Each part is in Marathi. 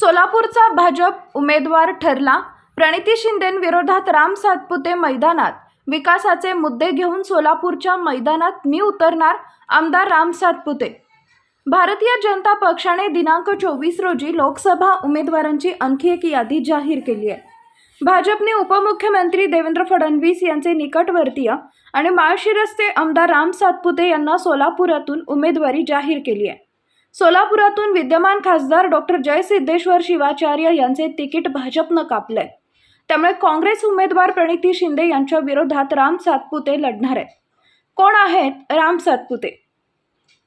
सोलापूरचा भाजप उमेदवार ठरला. प्रणिती शिंदेविरोधात राम सातपुते मैदानात. विकासाचे मुद्दे घेऊन सोलापूरच्या मैदानात मी उतरणार आमदार राम सातपुते. भारतीय जनता पक्षाने दिनांक चोवीस रोजी लोकसभा उमेदवारांची आणखी एक यादी जाहीर केली आहे. भाजपने उपमुख्यमंत्री देवेंद्र फडणवीस यांचे निकटवर्तीय आणि माळशिरसचे आमदार राम सातपुते यांना सोलापुरातून उमेदवारी जाहीर केली आहे. सोलापुरातून विद्यमान खासदार डॉक्टर जयसिद्धेश्वर शिवाचार्य यांचे तिकीट भाजपनं कापलंय. त्यामुळे काँग्रेस उमेदवार प्रणिती शिंदे यांच्या विरोधात राम सातपुते लढणार आहेत. कोण आहेत राम सातपुते?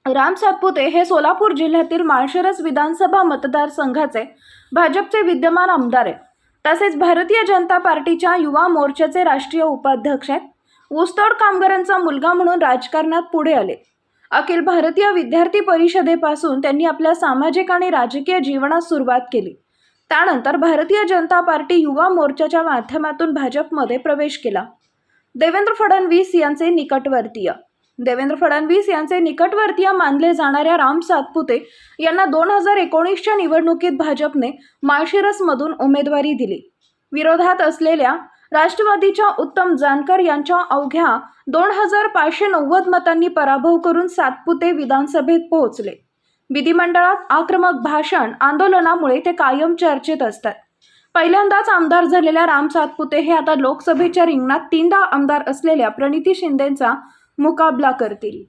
राम सातपुते हे सोलापूर जिल्ह्यातील माळशिरस विधानसभा मतदारसंघाचे भाजपचे विद्यमान आमदार आहेत. तसेच भारतीय जनता पार्टीच्या युवा मोर्चाचे राष्ट्रीय उपाध्यक्ष आहेत. ऊसतोड कामगारांचा मुलगा म्हणून राजकारणात पुढे आले. अखिल भारतीय विद्यार्थी परिषदेपासून त्यांनी आपल्या सामाजिक आणि राजकीय जीवनास सुरुवात केली. त्यानंतर भारतीय जनता पार्टी युवा मोर्चाच्या माध्यमातून भाजपमध्ये प्रवेश केला. देवेंद्र फडणवीस यांचे निकटवर्तीय. देवेंद्र फडणवीस यांचे निकटवर्तीय मानले जाणाऱ्या राम सातपुते यांना दोन हजार एकोणीसच्या निवडणुकीत भाजपने माळशिरसमधून उमेदवारी दिली. विरोधात असलेल्या राष्ट्रवादीच्या उत्तम जानकर यांच्या अवघ्या दोन हजार पाचशे नव्वद मतांनी पराभव करून सातपुते विधानसभेत पोहोचले. विधिमंडळात आक्रमक भाषण आंदोलनामुळे ते कायम चर्चेत असतात. पहिल्यांदाच आमदार झालेल्या राम सातपुते हे आता लोकसभेच्या रिंगणात तीनदा आमदार असलेल्या प्रणिती शिंदेचा मुकाबला करतील.